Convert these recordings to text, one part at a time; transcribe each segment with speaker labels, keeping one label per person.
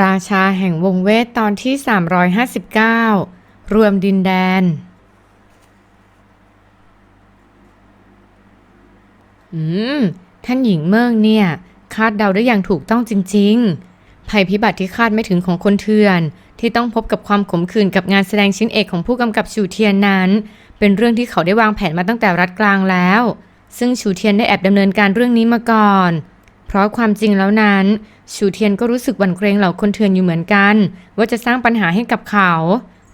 Speaker 1: ราชาแห่งวงเวทตอนที่ 359 รวมดินแดน อืม ท่านหญิงเมิงเนี่ย คาดเดาได้อย่างถูกต้องจริง ๆ ภัยพิบัติที่คาดไม่ถึงของคนเถื่อน ที่ต้องพบกับความขมขื่นกับงานแสดงชิ้นเอกของผู้กำกับชูเทียนนั้น เป็นเรื่องที่เขาได้วางแผนมาตั้งแต่รัฐกลางแล้ว ซึ่งชูเทียนได้แอบดำเนินการเรื่องนี้มาก่อน เพราะความจริงแล้วนั้น ชูเทียนก็รู้สึกหวั่นเกรงเหล่าคนเถื่อนอยู่เหมือนกัน ว่าจะสร้างปัญหาให้กับเขา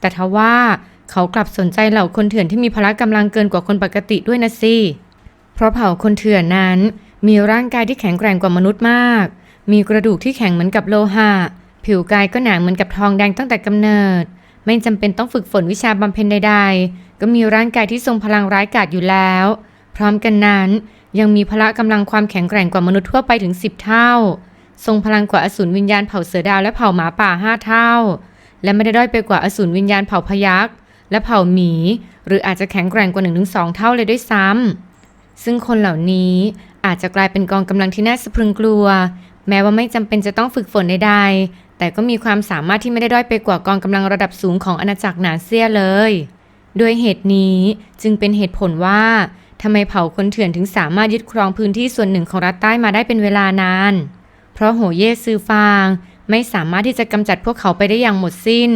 Speaker 1: แต่ทว่าเขากลับสนใจเหล่าคนเถื่อนที่มีพละกำลังเกินกว่าคนปกติด้วยนะสิเพราะเผ่าคนเถื่อนนั้น มีร่างกายที่แข็งแกร่งกว่ามนุษย์มาก มีกระดูกที่แข็งเหมือนกับโลหะผิวกายก็หนาเหมือนกับทองแดงตั้งแต่กำเนิด ไม่จำเป็นต้องฝึกฝนวิชาบำเพ็ญใด ๆ ก็มีร่างกายที่ทรงพลังร้ายกาจอยู่แล้ว พร้อมกันนั้นยังมีพละกำลังความแข็งแกร่งกว่ามนุษย์ทั่วไปถึง 10 เท่า ทรงพลังกว่าอสูรวิญญาณเผ่าเสือดาวและเผ่าหมาป่าห้าเท่า และไม่ได้ด้อยไปกว่าอสูรวิญญาณเผ่าพยักษ์และเผ่าหมี หรืออาจจะแข็งแกร่งกว่า1-2เท่าเลยด้วยซ้ำซึ่งคนเหล่านี้อาจจะกลายเป็นกองกำลังที่น่าสะพรึงกลัว แม้ว่าไม่จำเป็นจะต้องฝึกฝนใดๆแต่ก็มีความสามารถที่ไม่ได้ด้อยไปกว่ากองกำลังระดับสูงของอาณาจักรหนาเซียเลยด้วยเหตุนี้จึงเป็นเหตุผลว่าทำไมเผ่าคนเถื่อนถึงสามารถยึดครองพื้นที่ส่วนหนึ่งของรัฐใต้มาได้เป็นเวลานาน เพราะโหเย่ซือฟาง ไม่สามารถที่จะกำจัดพวกเขาไปได้อย่างหมดสิ้น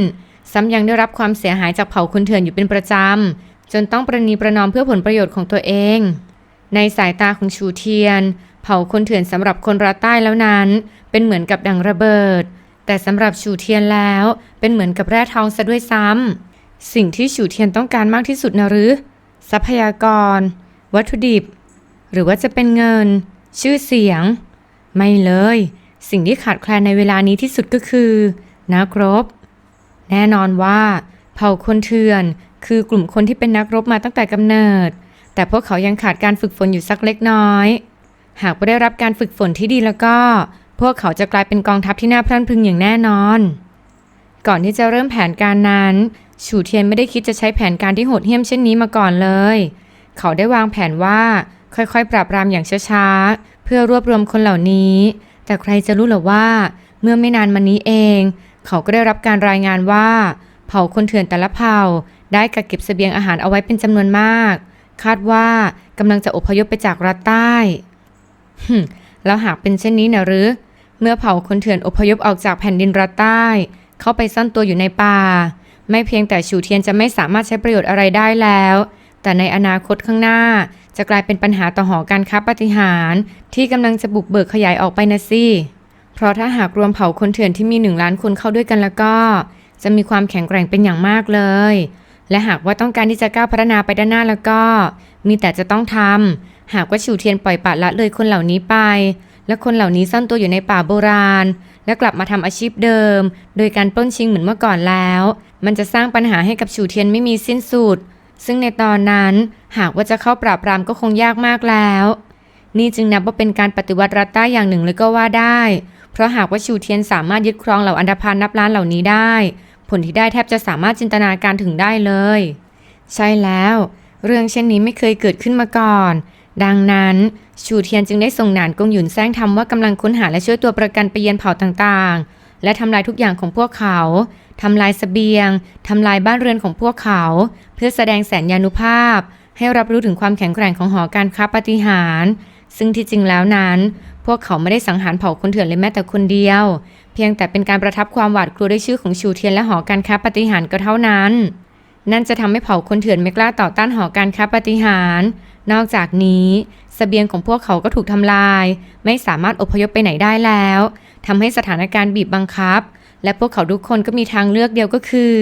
Speaker 1: ซ้ำยังได้รับความเสียหายจากเผ่าคนเถื่อนอยู่เป็นประจำ จนต้องประนีประนอมเพื่อผลประโยชน์ของตัวเอง ในสายตาของชูเทียน เผ่าคนเถื่อนสำหรับคนรัใต้แล้วนั้น เป็นเหมือนกับดังระเบิด แต่สำหรับชูเทียนแล้วเป็นเหมือนกับแร่ทองซะด้วยซ้ำสิ่งที่ชูเทียนต้องการมากที่สุดนะหรือ ทรัพยากร วัตถุดิบ หรือว่าจะเป็นเงิน ชื่อเสียง ไม่เลย สิ่งที่ขาดแคลนในเวลานี้ที่สุดก็คือนักรบ แน่นอนว่า เผ่าคนเถื่อน คือกลุ่มคนที่เป็นนักรบมาตั้งแต่กำเนิด แต่พวกเขายังขาดการฝึกฝนอยู่สักเล็กน้อย หากไม่ได้รับการฝึกฝนที่ดีแล้วก็ พวกเขาจะกลายเป็นกองทัพที่น่าพรั่นพึงอย่างแน่นอน ก่อนที่จะเริ่มแผนการนั้นฉูเทียนไม่ได้คิดจะใช้แผนการที่โหดเหี้ยมเช่นนี้มาก่อนเลย เขาได้วางแผนว่า ค่อยๆ ปราบปรามอย่างช้าๆ เพื่อรวบรวมคนเหล่านี้ แต่ใครจะรู้หรอว่า เมื่อไม่นานมานี้เอง เขาก็ได้รับการรายงานว่า เผ่าคนเถื่อนแต่ละเผ่า ได้กักเก็บเสบียงอาหารเอาไว้เป็นจำนวนมาก คาดว่ากำลังจะอพยพไปจากรัฐใต้แล้วหากเป็นเช่นนี้นะหรือ เมื่อเผ่าคนเถื่อนอพยพออกจากแผ่นดินรัฐใต้ เข้าไปซ่อนตัวอยู่ในป่า ไม่เพียงแต่ชูเทียนจะไม่สามารถใช้ประโยชน์อะไรได้แล้ว แต่ในอนาคตข้างหน้า จะกลายเป็นปัญหาต่อหอการค้าปฏิหารที่กำลังจะบุกเบิกขยายออกไปนะสิ เพราะถ้าหากรวมเผ่าคนเถื่อนที่มีหนึ่งล้านคนเข้าด้วยกันแล้วก็ จะมีความแข็งแกร่งเป็นอย่างมากเลย และหากว่าต้องการที่จะก้าวพัฒนาไปด้านหน้าแล้วก็ มีแต่จะต้องทำหากว่าชูเทียนปล่อยปละละเลยคนเหล่านี้ไป และคนเหล่านี้ซ่อนตัวอยู่ในป่าโบราณและกลับมาทำอาชีพเดิม โดยการปล้นชิงเหมือนเมื่อก่อนแล้ว มันจะสร้างปัญหาให้กับชูเทียนไม่มีสิ้นสุด ซึ่งในตอนนั้นหากว่าจะเข้าปราบปรามก็คงยากมากแล้ว นี่จึงนับว่าเป็นการปฏิวัติรัฐใต้อย่างหนึ่งเลยก็ว่าได้ เพราะหากว่าชูเทียนสามารถยึดครองเหล่าอันดพานนับล้านเหล่านี้ได้ ผลที่ได้แทบจะสามารถจินตนาการถึงได้เลย ใช่แล้ว เรื่องเช่นนี้ไม่เคยเกิดขึ้นมาก่อน ดังนั้นชูเทียนจึงได้ส่งหนานกงหยุนแซงทำว่ากำลังค้นหาและช่วยตัวประกันไปเยือนเผ่าต่างๆ และทำลายทุกอย่างของพวกเขาทำลายเสบียงทำลายบ้านเรือนของพวกเขา เพื่อแสดงแสนยานุภาพ ให้รับรู้ถึงความแข็งแกร่งของหอการค้าปฏิหารซึ่งที่จริงแล้วนั้น พวกเขาไม่ได้สังหารเผ่าคนเถื่อนเลยแม้แต่คนเดียว เพียงแต่เป็นการประทับความหวาดกลัวด้วยชื่อของชูเทียนและหอการค้าปฏิหารก็เท่านั้น นั่นจะทำให้เผ่าคนเถื่อนไม่กล้าต่อต้านหอการค้าปฏิหารนอกจากนี้ สเสบียงของพวกเขาก็ถูกทำลาย ไม่สามารถอพยพไปไหนได้แล้วทำให้สถานการณ์บีบบังคับ และพวกเขาทุกคนก็มีทางเลือกเดียวก็คือ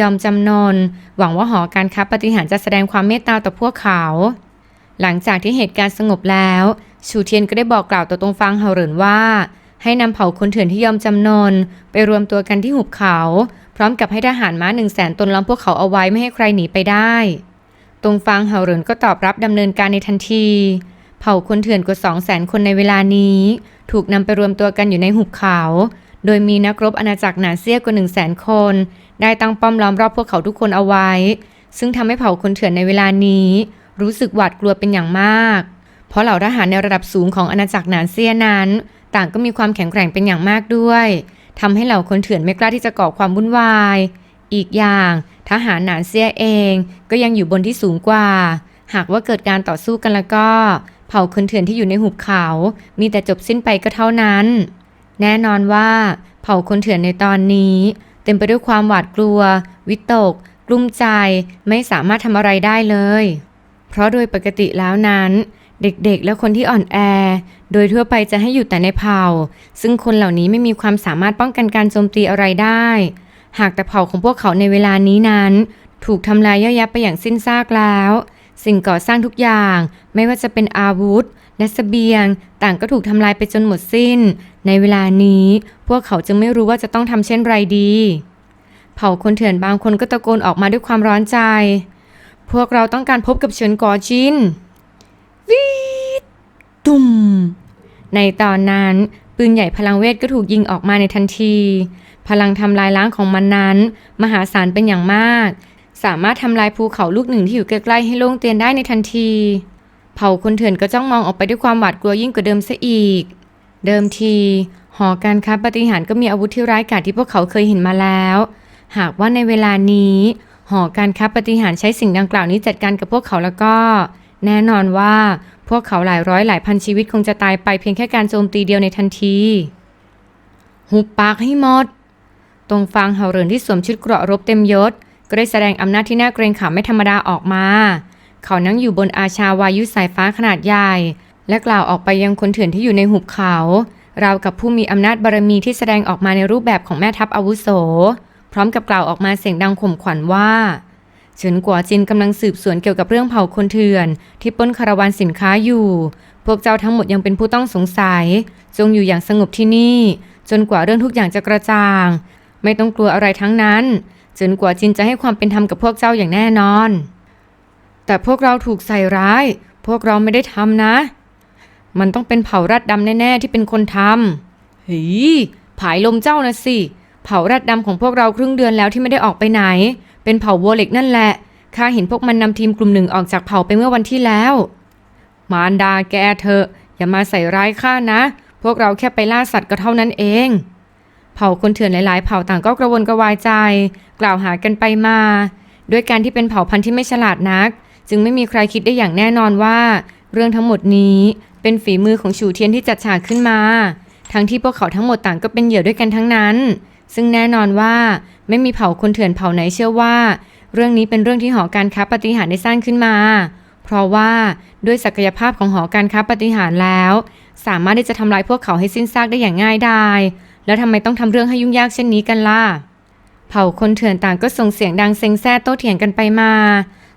Speaker 1: ยอมจำนน หวังว่าหอการค้าปฏิหารจะแสดงความเมตตาต่อพวกเขา หลังจากที่เหตุการณ์สงบแล้ว ชูเทียนก็ได้บอกกล่าวต่อตรงฟางเฮาเหรินว่า ให้นำเผ่าคนเถื่อนที่ยอมจำนน ไปรวมตัวกันที่หุบเขา พร้อมกับให้ทหารม้าหนึ่งแสนตนล้อมพวกเขาเอาไว้ไม่ให้ใครหนีไปได้ ตรงฟางเฮาเหรินก็ตอบรับดำเนินการในทันที เผ่าคนเถื่อนกว่า 2 0 0แสนคนในเวลานี้ ถูกนำไปรวมตัวกันอยู่ในหุบเขา โดยมีนักรบอาณาจักรหนาเซียกว่า 1 0 0 0 0แสนคน ได้ตั้งป้อมล้อมรอบพวกเขาทุกคนเอาไว้ ซึ่งทำให้เผ่าคนเถื่อนในเวลานี้ รู้สึกหวาดกลัวเป็นอย่างมาก เพราะเหล่าทหารในระดับสูงของอาณาจักรหนานเซียนั้น ต่างก็มีความแข็งแกร่งเป็นอย่างมากด้วยทำให้เหล่าคนเถื่อนไม่กล้าที่จะก่อความวุ่นวาย อีกอย่างทหารหนานเซียเองก็ยังอยู่บนที่สูงกว่า หากว่าเกิดการต่อสู้กันแล้วก็ เผ่าคนเถื่อนที่อยู่ในหุบเขา มีแต่จบสิ้นไปก็เท่านั้น แน่นอนว่า เผ่าคนเถื่อนในตอนนี้ เต็มไปด้วยความหวาดกลัว วิตก กลุ้มใจ ไม่สามารถทำอะไรได้เลย เพราะโดยปกติแล้วนั้น เด็กๆ และคนที่อ่อนแอ โดยทั่วไปจะให้อยู่แต่ในเผ่า ซึ่งคนเหล่านี้ไม่มีความสามารถป้องกันการโจมตีอะไรได้ หากแต่เผ่าของพวกเขาในเวลานี้นั้น ถูกทำลายย่อยยับไปอย่างสิ้นซากแล้ว สิ่งก่อสร้างทุกอย่าง ไม่ว่าจะเป็นอาวุธ และเสบียง ต่างก็ถูกทำลายไปจนหมดสิ้น ในเวลานี้ พวกเขาจึงไม่รู้ว่าจะต้องทำเช่นไรดี เผ่าคนเถื่อนบางคนก็ตะโกนออกมาด้วยความร้อนใจ พวกเราต้องการพบกับเฉินกอจินวีดตุ่มในตอนนั้นปืนใหญ่พลังเวทก็ถูกยิงออกมาในทันที พลังทำลายล้างของมันนั้น มหาศาลเป็นอย่างมาก สามารถทำลายภูเขาลูกหนึ่งที่อยู่ใกล้ๆให้โล่งเตียนได้ในทันที เผ่าคนเถื่อนก็จ้องมองออกไปด้วยความหวาดกลัวยิ่งกว่าเดิมซะอีก เดิมที หอการค้าปฏิหารก็มีอาวุธที่ร้ายกาจที่พวกเขาเคยเห็นมาแล้ว หากว่าในเวลานี้ หอการค้าปฏิหารใช้สิ่งดังกล่าวนี้จัดการกับพวกเขาแล้วก็ แน่นอนว่าพวกเขาหลายร้อยหลายพันชีวิตคงจะตายไปเพียงแค่การโจมตีเดียวในทันที หุบปากให้หมด ตรงฟางเห่าเรินที่สวมชุดเกราะรบเต็มยศ ก็ได้แสดงอำนาจที่น่าเกรงขามไม่ธรรมดาออกมา เขานั่งอยู่บนอาชาวายุสายฟ้าขนาดใหญ่ และกล่าวออกไปยังคนเถื่อนที่อยู่ในหุบเขา ราวกับผู้มีอำนาจบารมีที่แสดงออกมาในรูปแบบของแม่ทัพอาวุโส พร้อมกับกล่าวออกมาเสียงดังข่มขวัญว่าเฉินกัวจินกำลังสืบสวนเกี่ยวกับเรื่องเผ่าคนเถื่อน ที่ปล้นคาราวานสินค้าอยู่ พวกเจ้าทั้งหมดยังเป็นผู้ต้องสงสัย จงอยู่อย่างสงบที่นี่ จนกว่าเรื่องทุกอย่างจะกระจ่าง ไม่ต้องกลัวอะไรทั้งนั้น เฉินกัวจินจะให้ความเป็นธรรมกับพวกเจ้าอย่างแน่นอน แต่พวกเราถูกใส่ร้าย พวกเราไม่ได้ทำนะ มันต้องเป็นเผ่ารัดดำแน่ๆที่เป็นคนทำฮ้ยผายลมเจ้านะสิ เผ่ารัดดำของพวกเราครึ่งเดือนแล้วที่ไม่ได้ออกไปไหน เป็นเผ่าวัวเหล็กนั่นแหละข้าเห็นพวกมันนำทีมกลุ่มหนึ่งออกจากเผ่าไปเมื่อวันที่แล้ว มารดาแกเถอะอย่ามาใส่ร้ายข้านะ พวกเราแค่ไปล่าสัตว์ก็เท่านั้นเอง เผ่าคนเถื่อนหลาย ๆ เผ่าต่างก็กระวนกระวายใจ กล่าวหากันไปมา ด้วยการที่เป็นเผ่าพันธุ์ที่ไม่ฉลาดนัก จึงไม่มีใครคิดได้อย่างแน่นอนว่า เรื่องทั้งหมดนี้เป็นฝีมือของฉูเทียนที่จัดฉากขึ้นมา ทั้งที่พวกเขาทั้งหมดต่างก็เป็นเหยื่อด้วยกันทั้งนั้น ซึ่งแน่นอนว่าไม่มีเผ่าคนเถื่อนเผ่าไหนเชื่อว่า เรื่องนี้เป็นเรื่องที่หอการค้าปฏิหารได้สร้างขึ้นมา เพราะว่าด้วยศักยภาพของหอการค้าปฏิหารแล้ว สามารถที่จะทำลายพวกเขาให้สิ้นซากได้อย่างง่ายดาย แล้วทำไมต้องทำเรื่องให้ยุ่งยากเช่นนี้กันล่ะ เผ่าคนเถื่อนต่างก็ส่งเสียงดังเซ็งแซ่โต้เถียงกันไปมา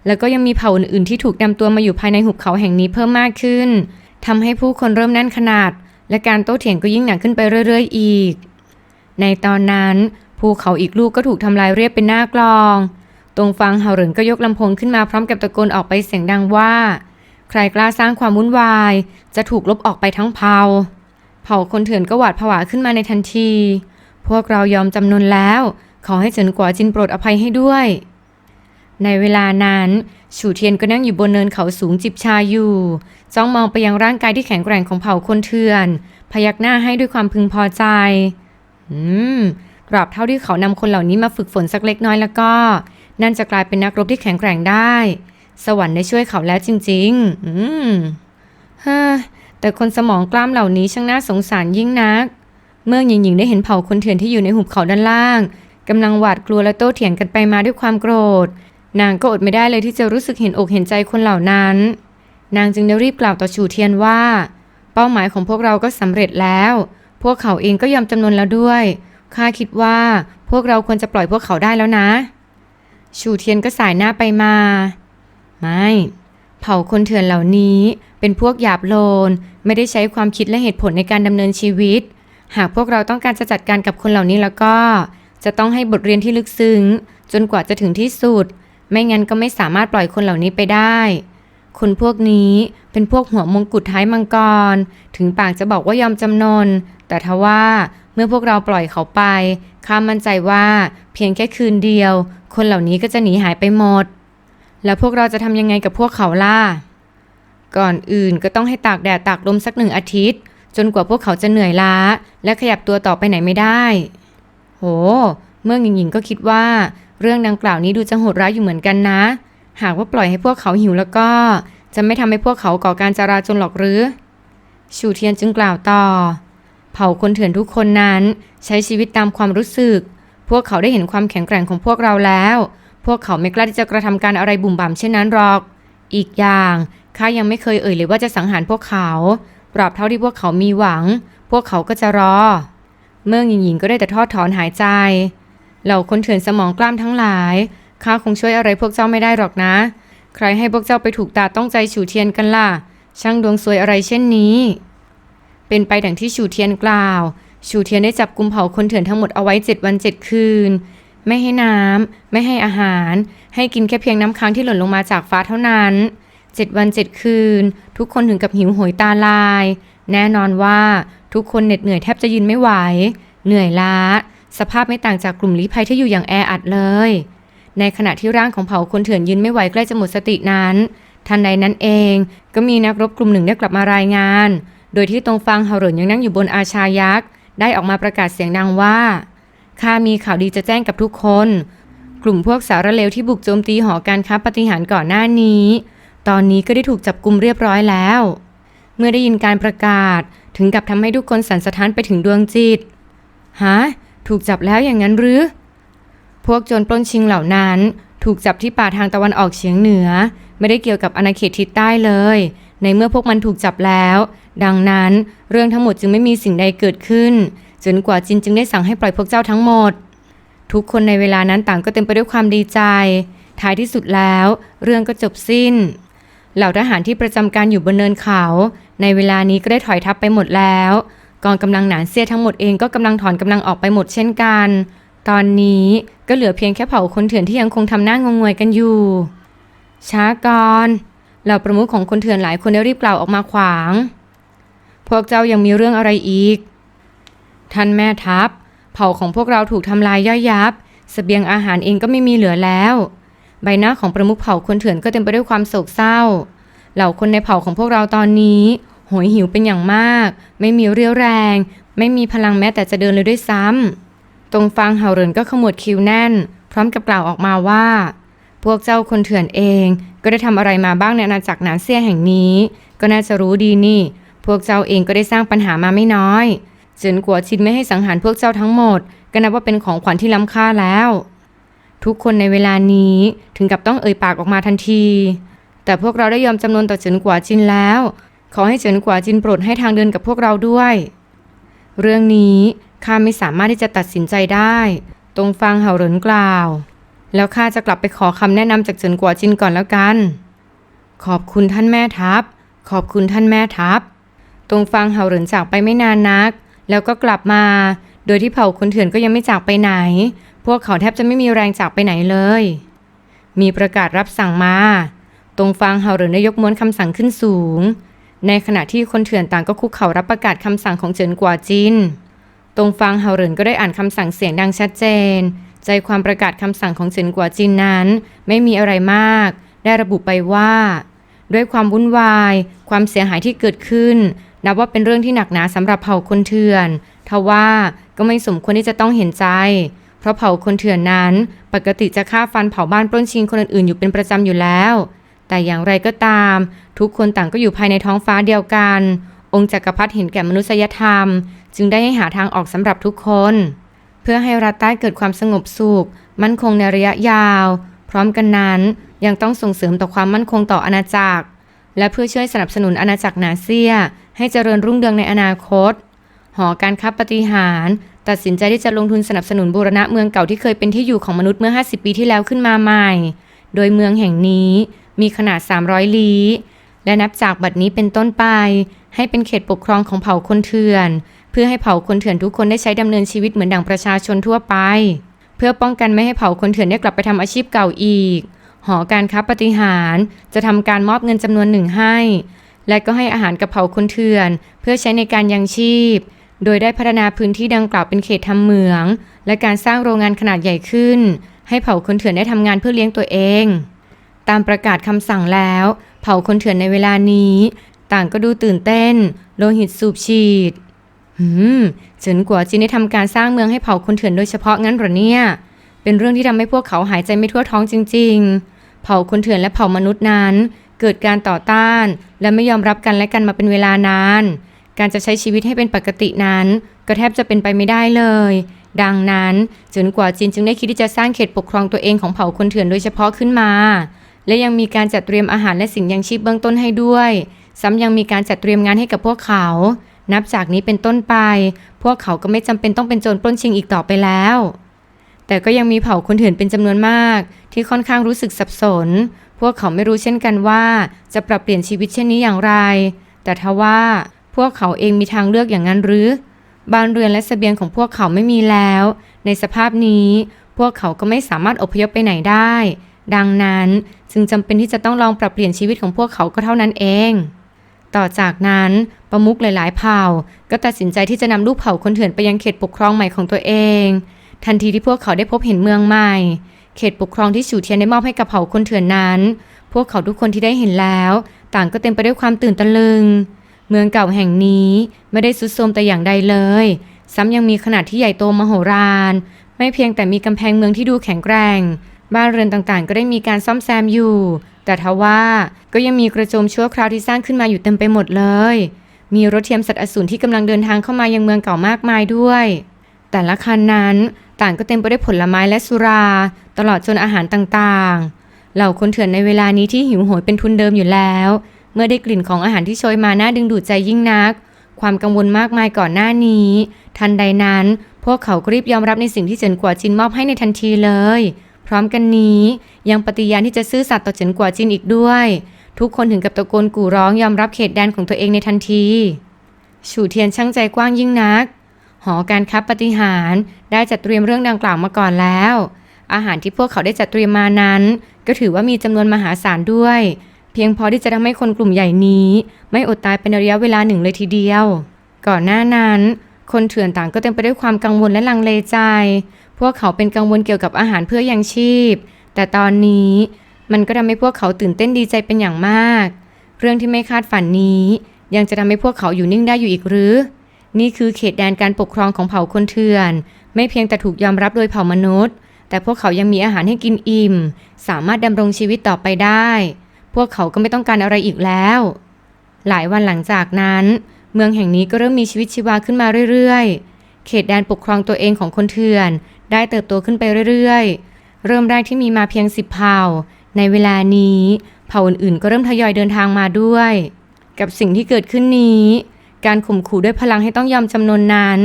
Speaker 1: แล้วก็ยังมีเผ่าอื่นๆที่ถูกนำตัวมาอยู่ภายในหุบเขาแห่งนี้เพิ่มมากขึ้นทำให้ผู้คนเริ่มแน่นขนาด และการโต้เถียงก็ยิ่งหนักขึ้นไปเรื่อย ๆ อีก ในตอนนั้นภูเขาอีกลูกก็ถูกทำลายเรียบเป็นหน้ากลอง ตรงฟังเหาเหรินก็ยกลำโพงขึ้นมาพร้อมกับตะโกนออกไปเสียงดังว่า ใครกล้าสร้างความวุ่นวาย จะถูกลบออกไปทั้งเผ่า เผ่าคนเถื่อนก็หวาดผวาขึ้นมาในทันที พวกเรายอมจำนนแล้ว ขอให้เฉินกว่าจินโปรดอภัยให้ด้วย ในเวลานั้นฉูเทียนก็นั่งอยู่บนเนินเขาสูงจิบชาอยู่ จ้องมองไปยังร่างกายที่แข็งแกร่งของเผ่าคนเถื่อน พยักหน้าให้ด้วยความพึงพอใจ อืมตราบเท่าที่เขานำคนเหล่านี้มาฝึกฝนสักเล็กน้อยแล้วก็ นั่นจะกลายเป็นนักรบที่แข็งแกร่งได้ สวรรค์ได้ช่วยเขาแล้วจริง ๆ อืมฮ่า แต่คนสมองกล้ามเหล่านี้ช่างน่าสงสารยิ่งนัก เมื่อหญิงๆได้เห็นเผ่าคนเถื่อนที่อยู่ในหุบเขาด้านล่างกำลังหวาดกลัวและโต้เถียงกันไปมาด้วยความโกรธ นางก็อดไม่ได้เลยที่จะรู้สึกเห็นอกเห็นใจคนเหล่านั้น นางจึงได้รีบกล่าวต่อฉูเทียนว่า เป้าหมายของพวกเราก็สำเร็จแล้ว พวกเขาเองก็ยอมจำนนแล้วด้วยข้าคิดว่าพวกเราควรจะปล่อยพวกเขาได้แล้วนะฉูเทียนก็สายหน้าไปมา ไม่ เผ่าคนเถื่อนเหล่านี้ เป็นพวกหยาบโลน ไม่ได้ใช้ความคิดและเหตุผลในการดำเนินชีวิต หากพวกเราต้องการจะจัดการกับคนเหล่านี้แล้วก็ จะต้องให้บทเรียนที่ลึกซึ้ง จนกว่าจะถึงที่สุด ไม่งั้นก็ไม่สามารถปล่อยคนเหล่านี้ไปได้ คนพวกนี้เป็นพวกหัวมงกุฎท้ายมังกร ถึงปากจะบอกว่ายอมจำนน แต่ทว่าเมื่อพวกเราปล่อยเขาไปข้ามั่นใจว่าเพียงแค่คืนเดียว คนเหล่านี้ก็จะหนีหายไปหมด แล้วพวกเราจะทำยังไงกับพวกเขาล่ะ ก่อนอื่นก็ต้องให้ตากแดดตากลมสักหนึ่งอาทิตย์ จนกว่าพวกเขาจะเหนื่อยล้า และขยับตัวต่อไปไหนไม่ได้ โห เมื่อหญิงหญิงก็คิดว่า เรื่องดังกล่าวนี้ดูจะโหดร้ายอยู่เหมือนกันนะ หากว่าปล่อยให้พวกเขาหิวแล้วก็ จะไม่ทำให้พวกเขาก่อการจราจนหรอกหรือ ชูเทียนจึงกล่าวต่อ เผ่าคนเถื่อนทุกคนนั้น ใช้ชีวิตตามความรู้สึก พวกเขาได้เห็นความแข็งแกร่งของพวกเราแล้ว พวกเขาไม่กล้าที่จะกระทำการอะไรบุ่มบ่ามเช่นนั้นหรอก อีกอย่างข้ายังไม่เคยเอ่ยเลยว่าจะสังหารพวกเขาตราบเท่าที่พวกเขามีหวัง พวกเขาก็จะรอ เมื่อหญิงหญิงก็ได้แต่ทอดถอนหายใจ เหล่าคนเถื่อนสมองกล้ามทั้งหลาย ข้าคงช่วยอะไรพวกเจ้าไม่ได้หรอกนะ ใครให้พวกเจ้าไปถูกตาต้องใจฉูเทียนกันล่ะ ช่างดวงซวยอะไรเช่นนี้ เป็นไปดังที่ฉูเทียนกล่าว ฉูเทียนได้จับกุมเผาคนเถื่อนทั้งหมดเอาไว้เจ็ดวันเจ็ดคืน ไม่ให้น้ำ ไม่ให้อาหาร ให้กินแค่เพียงน้ำค้างที่หล่นลงมาจากฟ้าเท่านั้นเจ็ดวันเจ็ดคืน ทุกคนถึงกับหิวโหยตาลาย แน่นอนว่าทุกคนเหน็ดเหนื่อยแทบจะยืนไม่ไหว เหนื่อยล้า สภาพไม่ต่างจากกลุ่มลี้ภัยที่อยู่อย่างแออัดเลย ในขณะที่ร่างของเผ่าคนเถื่อนยืนไม่ไหวใกล้จะหมดสตินั้น ทันใดนั้นเองก็มีนักรบกลุ่มหนึ่งได้กลับมารายงาน โดยที่ตรงฟังเฮาเหรินยังนั่งอยู่บนอาชายักษ์ได้ออกมาประกาศเสียงดังว่า ข้ามีข่าวดีจะแจ้งกับทุกคน กลุ่มพวกสารเลวที่บุกโจมตีหอการค้าปฏิหารก่อนหน้านี้ ตอนนี้ก็ได้ถูกจับกลุ่มเรียบร้อยแล้ว เมื่อได้ยินการประกาศถึงกับทำให้ทุกคนสั่นสะท้านไปถึงดวงจิตฮะถูกจับแล้วอย่างนั้นหรือ พวกโจรปล้นชิงเหล่านั้น ถูกจับที่ป่าทางตะวันออกเฉียงเหนือ ไม่ได้เกี่ยวกับอาณาเขตทิศใต้เลย ในเมื่อพวกมันถูกจับแล้ว ดังนั้นเรื่องทั้งหมดจึงไม่มีสิ่งใดเกิดขึ้น จนกว่าจินจึงได้สั่งให้ปล่อยพวกเจ้าทั้งหมด ทุกคนในเวลานั้นต่างก็เต็มไปด้วยความดีใจ ท้ายที่สุดแล้ว เรื่องก็จบสิ้น เหล่าทหารที่ประจำการอยู่บนเนินเขา ในเวลานี้ก็ได้ถอยทัพไปหมดแล้ว กองกำลังหนานเสียทั้งหมดเองก็กำลังถอนกำลังออกไปหมดเช่นกัน ตอนนี้ก็เหลือเพียงแค่เผ่าคนเถื่อนที่ยังคงทำหน้างงงวยกันอยู่ช้าก่อนเหล่าประมุขของคนเถื่อนหลายคนได้รีบกล่าวออกมาขวาง พวกเจ้ายังมีเรื่องอะไรอีก ท่านแม่ทัพ เผ่าของพวกเราถูกทำลายย่อยยับสเสบียงอาหารเองก็ไม่มีเหลือแล้ว ใบหน้าของประมุขเผ่าคนเถื่อนก็เต็มไปด้วยความโศกเศร้า เหล่าคนในเผ่าของพวกเราตอนนี้โหยหิวเป็นอย่างมาก ไม่มีเรี่ยวแรง ไม่มีพลังแม้แต่จะเดินเลยด้วยซ้ำตรงฟังเห่าเรินก็ขมวดคิ้วแน่น พร้อมกับกล่าวออกมาว่า พวกเจ้าคนเถื่อนเองก็ได้ทำอะไรมาบ้างในอาณาจักรหนานเซี่ยแห่งนี้ ก็น่าจะรู้ดีนี่ พวกเจ้าเองก็ได้สร้างปัญหามาไม่น้อย จนกัวชินไม่ให้สังหารพวกเจ้าทั้งหมด ก็นับว่าเป็นของขวัญที่ล้ำค่าแล้ว ทุกคนในเวลานี้ถึงกับต้องเอ่ยปากออกมาทันที แต่พวกเราได้ยอมจำนนต่อเฉินกัวจินแล้ว ขอให้เฉินกัวจินโปรดให้ทางเดินกับพวกเราด้วย เรื่องนี้ข้าไม่สามารถที่จะตัดสินใจได้ ตรงฟังเห่าเหรินกล่าว แล้วข้าจะกลับไปขอคำแนะนำจากเฉินกัวจินก่อนแล้วกัน ขอบคุณท่านแม่ทัพ ขอบคุณท่านแม่ทัพ ตรงฟังเห่าเหรินจากไปไม่นานนัก แล้วก็กลับมา โดยที่เผ่าคนเถื่อนก็ยังไม่จากไปไหน พวกเขาแทบจะไม่มีแรงจากไปไหนเลย มีประกาศรับสั่งมา ตรงฟังเห่าเหรินได้ยกม้วนคำสั่งขึ้นสูง ในขณะที่คนเถื่อนต่างก็คุกเข่ารับประกาศคำสั่งของเจินกว่าจิน ตรงฟังเห่าเหรินก็ได้อ่านคำสั่งเสียงดังชัดเจน ใจความประกาศคำสั่งของเจินกว่าจินนั้น ไม่มีอะไรมาก ได้ระบุไปว่าด้วยความวุ่นวาย ความเสียหายที่เกิดขึ้นนับว่าเป็นเรื่องที่หนักหนาสำหรับเผ่าคนเถื่อนทว่าก็ไม่สมควรที่จะต้องเห็นใจ เพราะเผ่าคนเถื่อนนั้น ปกติจะฆ่าฟันเผาบ้านปล้นชิงคนอื่นๆอยู่เป็นประจำอยู่แล้ว แต่อย่างไรก็ตาม ทุกคนต่างก็อยู่ภายในท้องฟ้าเดียวกัน องค์จักรพรรดิเห็นแก่มนุษยธรรม จึงได้ให้หาทางออกสำหรับทุกคน เพื่อให้รัฐใต้เกิดความสงบสุข มั่นคงในระยะยาว พร้อมกันนั้นยังต้องส่งเสริมต่อความมั่นคงต่ออาณาจักร และเพื่อช่วยสนับสนุนอาณาจักรนาเซีย ให้เจริญรุ่งเรืองในอนาคต หอการค้าปฏิหารตัดสินใจที่จะลงทุนสนับสนุนบูรณะเมืองเก่าที่เคยเป็นที่อยู่ของมนุษย์เมื่อ 50 ปีที่แล้วขึ้นมาใหม่ โดยเมืองแห่งนี้มีขนาด 300 ลี้และนับจากบัดนี้เป็นต้นไป ให้เป็นเขตปกครองของเผ่าคนเถื่อน เพื่อให้เผ่าคนเถื่อนทุกคนได้ใช้ดำเนินชีวิตเหมือนดั่งประชาชนทั่วไป เพื่อป้องกันไม่ให้เผ่าคนเถื่อนได้กลับไปทำอาชีพเก่าอีก หอการค้าปฏิหารจะทำการมอบเงินจำนวนหนึ่งให้ และก็ให้อาหารกับเผ่าคนเถื่อน เพื่อใช้ในการยังชีพ โดยได้พัฒนาพื้นที่ดังกล่าวเป็นเขตทำเหมือง และการสร้างโรงงานขนาดใหญ่ขึ้น ให้เผ่าคนเถื่อนได้ทำงานเพื่อเลี้ยงตัวเอง ตามประกาศคำสั่งแล้ว เผ่าคนเถื่อนในเวลานี้ ต่างก็ดูตื่นเต้น โลหิตสูบฉีดหืมเฉินกัวจินได้ทำการสร้างเมืองให้เผ่าคนเถื่อนโดยเฉพาะงั้นหรอเนี่ย เป็นเรื่องที่ทำให้พวกเขาหายใจไม่ทั่วท้องจริง ๆ เผ่าคนเถื่อนและเผ่ามนุษย์นั้น เกิดการต่อต้าน และไม่ยอมรับกันและกันมาเป็นเวลานาน การจะใช้ชีวิตให้เป็นปกตินั้น ก็แทบจะเป็นไปไม่ได้เลย ดังนั้นเฉินกัวจินจึงได้คิดที่จะสร้างเขตปกครองตัวเองของเผ่าคนเถื่อนโดยเฉพาะขึ้นมา และยังมีการจัดเตรียมอาหารและสิ่งยังชีพเบื้องต้นให้ด้วย ซ้ำยังมีการจัดเตรียมงานให้กับพวกเขา นับจากนี้เป็นต้นไป พวกเขาก็ไม่จำเป็นต้องเป็นโจรปล้นชิงอีกต่อไปแล้วแต่ก็ยังมีเผ่าคนเถื่อนเป็นจำนวนมาก ที่ค่อนข้างรู้สึกสับสน พวกเขาไม่รู้เช่นกันว่า จะปรับเปลี่ยนชีวิตเช่นนี้อย่างไร แต่ทว่าพวกเขาเองมีทางเลือกอย่างนั้นหรือ บ้านเรือนและเสบียงของพวกเขาไม่มีแล้ว ในสภาพนี้ พวกเขาก็ไม่สามารถอพยพไปไหนได้ ดังนั้นจึงจำเป็นที่จะต้องลองปรับเปลี่ยนชีวิตของพวกเขาก็เท่านั้นเอง ต่อจากนั้นประมุขหลาย ๆ เผ่า ก็ตัดสินใจที่จะนำลูกเผ่าคนเถื่อนไปยังเขตปกครองใหม่ของตัวเอง ทันทีที่พวกเขาได้พบเห็นเมืองใหม่ เขตปกครองที่ฉูเทียนได้มอบให้กับเผ่าคนเถื่อนนั้น พวกเขาทุกคนที่ได้เห็นแล้ว ต่างก็เต็มไปด้วยความตื่นตะลึง เมืองเก่าแห่งนี้ไม่ได้สุดโทรมแต่อย่างใดเลย ซ้ำยังมีขนาดที่ใหญ่โตมโหฬารไม่เพียงแต่มีกำแพงเมืองที่ดูแข็งแกร่ง บ้านเรือนต่างๆ ก็ได้มีการซ่อมแซมอยู่ แต่ทว่าก็ยังมีกระโจมชั่วคราวที่สร้างขึ้นมาอยู่เต็มไปหมดเลย มีรถเทียมสัตว์อสูรที่กำลังเดินทางเข้ามายังเมืองเก่ามากมายด้วย แต่ละคันนั้น ต่างก็เต็มไปด้วยผลไม้และสุรา ตลอดจนอาหารต่างๆ เหล่าคนเถื่อนในเวลานี้ที่หิวโหยเป็นทุนเดิมอยู่แล้ว เมื่อได้กลิ่นของอาหารที่โชยมาน่าดึงดูดใจยิ่งนัก ความกังวลมากมายก่อนหน้านี้ ทันใดนั้น พวกเขาก็รีบยอมรับในสิ่งที่เจินกว่าจินมอบให้ในทันทีเลย พร้อมกันนี้ยังปฏิญาณที่จะซื่อสัตย์ต่อเจินกว่าจินอีกด้วย ทุกคนถึงกับตะโกนกู่ร้องยอมรับเขตแดนของตัวเองในทันที ฉูเทียนช่างใจกว้างยิ่งนัก หอการค้าปฏิหารได้จัดเตรียมเรื่องดังกล่าวมาก่อนแล้ว อาหารที่พวกเขาได้จัดเตรียมมานั้น ก็ถือว่ามีจำนวนมหาศาลด้วย เพียงพอที่จะทำให้คนกลุ่มใหญ่นี้ ไม่อดตายเป็นระยะเวลาหนึ่งเลยทีเดียว ก่อนหน้านั้นคนเถื่อนต่างก็เต็มไปด้วยความกังวลและลังเลใจ พวกเขาเป็นกังวลเกี่ยวกับอาหารเพื่อยังชีพ แต่ตอนนี้มันก็ทำให้พวกเขาตื่นเต้นดีใจเป็นอย่างมาก เรื่องที่ไม่คาดฝันนี้ ยังจะทำให้พวกเขาอยู่นิ่งได้อยู่อีกหรือ นี่คือเขตแดนการปกครองของเผ่าคนเถื่อน ไม่เพียงแต่ถูกยอมรับโดยเผ่ามนุษย์ แต่พวกเขายังมีอาหารให้กินอิ่ม สามารถดำรงชีวิตต่อไปได้ พวกเขาก็ไม่ต้องการอะไรอีกแล้ว หลายวันหลังจากนั้น เมืองแห่งนี้ก็เริ่มมีชีวิตชีวาขึ้นมาเรื่อยๆ เขตแดนปกครองตัวเองของคนเถื่อน ได้เติบโตขึ้นไปเรื่อยๆ เริ่มแรกที่มีมาเพียงสิบเผ่า ในเวลานี้ เผ่าอื่นๆ ก็เริ่มทยอยเดินทางมาด้วย กับสิ่งที่เกิดขึ้นนี้ การข่มขู่ด้วยพลังให้ต้องยอมจำนวนนั้น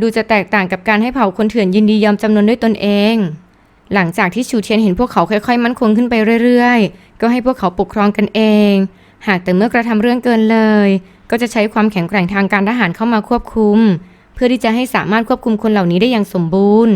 Speaker 1: ดูจะแตกต่างกับการให้เผ่าคนเถื่อนยินดียอมจำนวนด้วยตนเอง หลังจากที่ชูเทียนเห็นพวกเขาค่อย ๆ มั่นคงขึ้นไปเรื่อยๆ ก็ให้พวกเขาปกครองกันเอง หากแต่เมื่อกระทำเรื่องเกินเลย ก็จะใช้ความแข็งแกร่งทางการทหารเข้ามาควบคุม เพื่อที่จะให้สามารถควบคุมคนเหล่านี้ได้อย่างสมบูรณ์